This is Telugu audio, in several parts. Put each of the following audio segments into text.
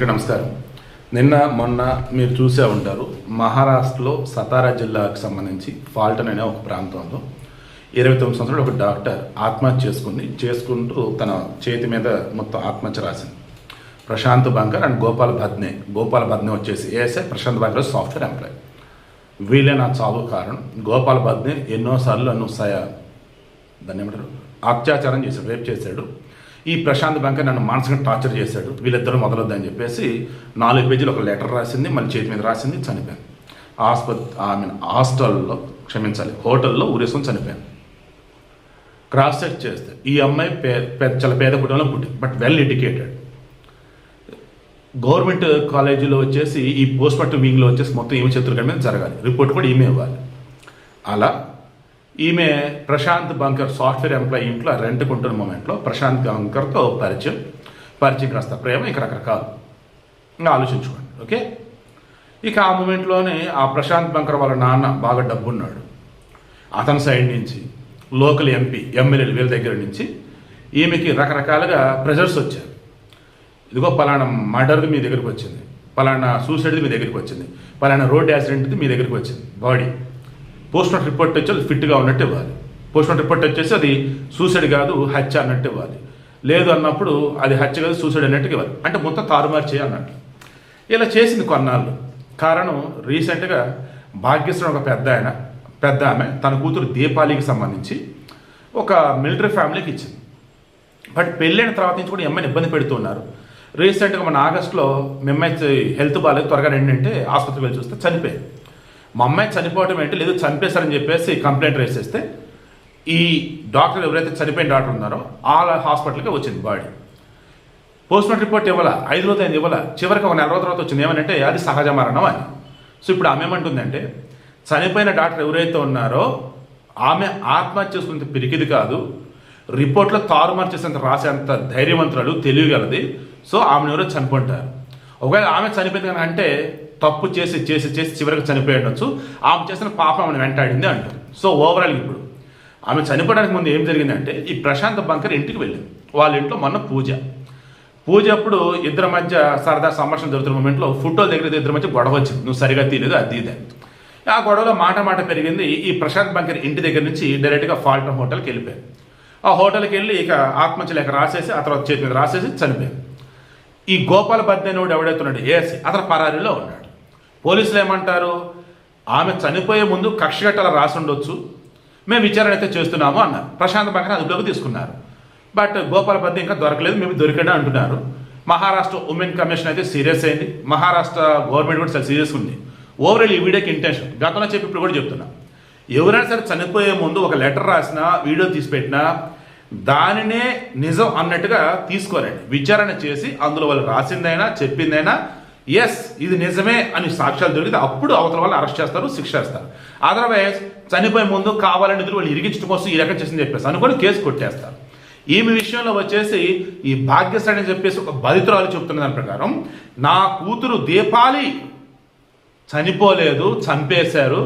అందరికీ నమస్కారం. నిన్న మొన్న మీరు చూసే ఉంటారు మహారాష్ట్రలో సతారా జిల్లాకు సంబంధించి ఫాల్టన్ అనే ఒక ప్రాంతంలో ఇరవై తొమ్మిది సంవత్సరాలు ఒక డాక్టర్ ఆత్మహత్య చేసుకుంది చేసుకుంటూ తన చేతి మీద మొత్తం ఆత్మహత్య రాసింది. ప్రశాంత్ బంకర్ అండ్ గోపాల్ భద్నే గోపాల్ భద్నే వచ్చేసి ASI Prashant Bankar software employee వీళ్ళే నా చావు కారణం. గోపాల్ భద్నే ఎన్నోసార్లు నన్ను సయ దాన్ని ఏమంటారు? అత్యాచారం చేశాడు రేప్ చేశాడు. ఈ ప్రశాంత్ బంక నన్ను మానసికంగా టార్చర్ చేశాడు. వీళ్ళిద్దరూ మొదలొద్దని చెప్పేసి నాలుగు పేజీలు ఒక లెటర్ రాసింది మళ్ళీ చేతి మీద రాసింది చనిపోయాను. ఆస్పత్రి ఐ మీన్ హాస్టల్లో క్షమించాలి హోటల్లో ఊరేసుకొని చనిపోయాను. క్రాస్ చెక్ చేస్తే ఈ అమ్మాయి పే పెద్ద చాలా పేద కుటుంబంలో పుట్టింది బట్ వెల్ ఎడ్యుకేటెడ్. గవర్నమెంట్ కాలేజీలో వచ్చేసి ఈ పోస్ట్ మార్టం వింగ్లో వచ్చేసి మొత్తం ఈమె చేతుల మీద జరగాలి. రిపోర్ట్ కూడా ఈమె ఇవ్వాలి. అలా ఈమె ప్రశాంత్ బంకర్ సాఫ్ట్వేర్ ఎంప్లాయీ ఇంట్లో రెంట్ కొంటున్న మూమెంట్లో ప్రశాంత్ బంకర్తో పరిచయం. పరిచయం కాస్త ప్రేమ ఇక రకరకాలు. ఇంకా ఆలోచించుకోండి ఓకే? ఇక ఆ మూమెంట్లోనే ఆ ప్రశాంత్ బంకర్ వాళ్ళ నాన్న బాగా డబ్బున్నాడు. అతని సైడ్ నుంచి లోకల్ ఎంపీ ఎమ్మెల్యేలు వీళ్ళ దగ్గర నుంచి ఈమెకి రకరకాలుగా ప్రెజర్స్ వచ్చాయి. ఇదిగో పలానా మర్డర్ది మీ దగ్గరికి వచ్చింది పలానా సూసైడ్ది మీ దగ్గరికి వచ్చింది పలానా రోడ్ యాక్సిడెంట్ది మీ దగ్గరికి వచ్చింది బాడీ. పోస్ట్ మార్టం రిపోర్ట్ వచ్చి అది ఫిట్గా ఉన్నట్టు ఇవ్వాలి. పోస్ట్ మార్టం రిపోర్ట్ వచ్చేసి అది సూసైడ్ కాదు హత్య అన్నట్టు ఇవ్వాలి. లేదు అన్నప్పుడు అది హత్య కాదు సూసైడ్ అన్నట్టుగా ఇవ్వాలి. అంటే మొత్తం తారుమారు చేయ అన్నట్టు. ఇలా చేసింది కొన్నాళ్ళు. కారణం రీసెంట్గా భాగ్యశ్రమ ఒక పెద్ద ఆయన పెద్ద ఆమె తన కూతురు దీపాలికి సంబంధించి ఒక మిలిటరీ ఫ్యామిలీకి ఇచ్చింది. బట్ పెళ్ళైన తర్వాత నుంచి కూడా ఈ అమ్మాయిని ఇబ్బంది పెడుతున్నారు రీసెంట్గా మన ఆగస్ట్లో మిమ్మాయి హెల్త్ బాగాలేదు త్వరగా ఏంటంటే ఆసుపత్రికి వెళ్ళి చూస్తే చనిపోయింది. మా అమ్మాయి చనిపోవటం ఏంటి? లేదు చంపేశారని చెప్పేసి కంప్లైంట్ రేస్ చేస్తే ఈ డాక్టర్ ఎవరైతే చనిపోయిన డాక్టర్ ఉన్నారో ఆ హాస్పిటల్కి వచ్చింది బాడీ. పోస్ట్మార్టం రిపోర్ట్ ఇవ్వాల? ఐదు రోజులు అయింది ఇవ్వాల? చివరికి ఒక నెల రోజుల తర్వాత వచ్చింది. ఏమనంటే అది సహజ మరణం అని. సో ఇప్పుడు ఆమె ఏమంటుందంటే చనిపోయిన డాక్టర్ ఎవరైతే ఉన్నారో ఆమె ఆత్మహత్య చేసుకునేంత పిరికిది కాదు. రిపోర్ట్లో తారుమారు చేసేంత రాసేంత ధైర్యవంతురాలు తెలియగలది సో ఆమెను ఎవరో చనిపోంటారు ఒకవేళ ఆమె చనిపోయింది కానీ అంటే తప్పు చేసి చేసి చేసి చివరికి చనిపోయి ఉండొచ్చు. ఆమె చేసిన పాపం ఆమెను వెంటాడింది అంటారు. సో ఓవరాల్ ఇప్పుడు ఆమె చనిపోవడానికి ముందు ఏం జరిగిందంటే ఈ ప్రశాంత్ బంకర్ ఇంటికి వెళ్ళింది. వాళ్ళ ఇంట్లో మొన్న పూజ. పూజ అప్పుడు ఇద్దరి మధ్య సరదా సంభాషణ జరుగుతున్న మూమెంట్లో ఫోటోల దగ్గర ఇద్దరి మధ్య గొడవ వచ్చింది. నువ్వు సరిగా తీయలేదు అది ఇది ఆ గొడవలో మాట మాట పెరిగింది. ఈ ప్రశాంత్ బంకర్ ఇంటి దగ్గర నుంచి డైరెక్ట్గా ఫాల్టన్ హోటల్కి వెళ్ళిపోయారు. ఆ హోటల్కి వెళ్ళి ఇక ఆత్మహత్యలేక రాసేసి ఆ తర్వాత చేతి మీద రాసేసి చనిపోయారు. ఈ గోపాల బద్దెనోడు ఎవడైతున్నాడు ఏసీ అతను పరారీలో ఉన్నాడు. పోలీసులు ఏమంటారు? ఆమె చనిపోయే ముందు కక్షగట్టల రాసి ఉండొచ్చు మేము విచారణ అయితే చేస్తున్నాము అన్నారు. ప్రశాంత్ బంగారం అదుపులోకి తీసుకున్నారు. బట్ గోపాలపతి ఇంకా దొరకలేదు మేము దొరికాడు అంటున్నారు. మహారాష్ట్ర ఉమెన్ కమిషన్ అయితే సీరియస్ అయింది. మహారాష్ట్ర గవర్నమెంట్ కూడా చాలా సీరియస్ ఉంది. ఓవరాల్ ఈ వీడియోకి ఇంటెన్షన్ గతంలో చెప్పి ఇప్పుడు కూడా చెప్తున్నా. ఎవరైనా సరే చనిపోయే ముందు ఒక లెటర్ రాసినా వీడియో తీసి పెట్టినా దానినే నిజం అన్నట్టుగా తీసుకోరండి. విచారణ చేసి అందులో వాళ్ళు రాసిందైనా చెప్పిందైనా ఎస్ ఇది నిజమే అని సాక్ష్యాలు దొరికితే అప్పుడు అవతల వాళ్ళు అరెస్ట్ చేస్తారు శిక్ష చేస్తారు అదర్వైజ్ చనిపోయే ముందు కావాలని ఎదురు వాళ్ళు ఇరిగించడం కోసం ఈ రకం చేసింది చెప్పేసి అనుకొని కేసు కొట్టేస్తారు. ఈమె విషయంలో వచ్చేసి ఈ భాగ్యశ్రీ అని చెప్పేసి ఒక బలితురాలు చెప్తున్న దాని ప్రకారం నా కూతురు దీపాలి చనిపోలేదు చంపేశారు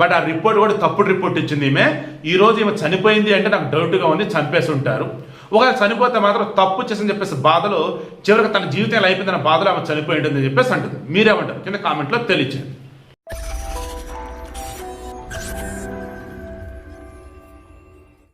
బట్ ఆ రిపోర్ట్ కూడా తప్పుడు రిపోర్ట్ ఇచ్చింది ఈమె. ఈ రోజు ఈమె చనిపోయింది అంటే నాకు డౌట్గా ఉంది చంపేసి ఉంటారు. ఒకవేళ చనిపోతే మాత్రం తప్పు చేసని చెప్పేసి బాధలో చివరికి తన జీవితం అయిపోయిందన్న బాధలో ఆమె చనిపోయి చెప్పేసి అంటుంది. మీరేమంటారు? కింద కామెంట్లో తెలియచేయండి.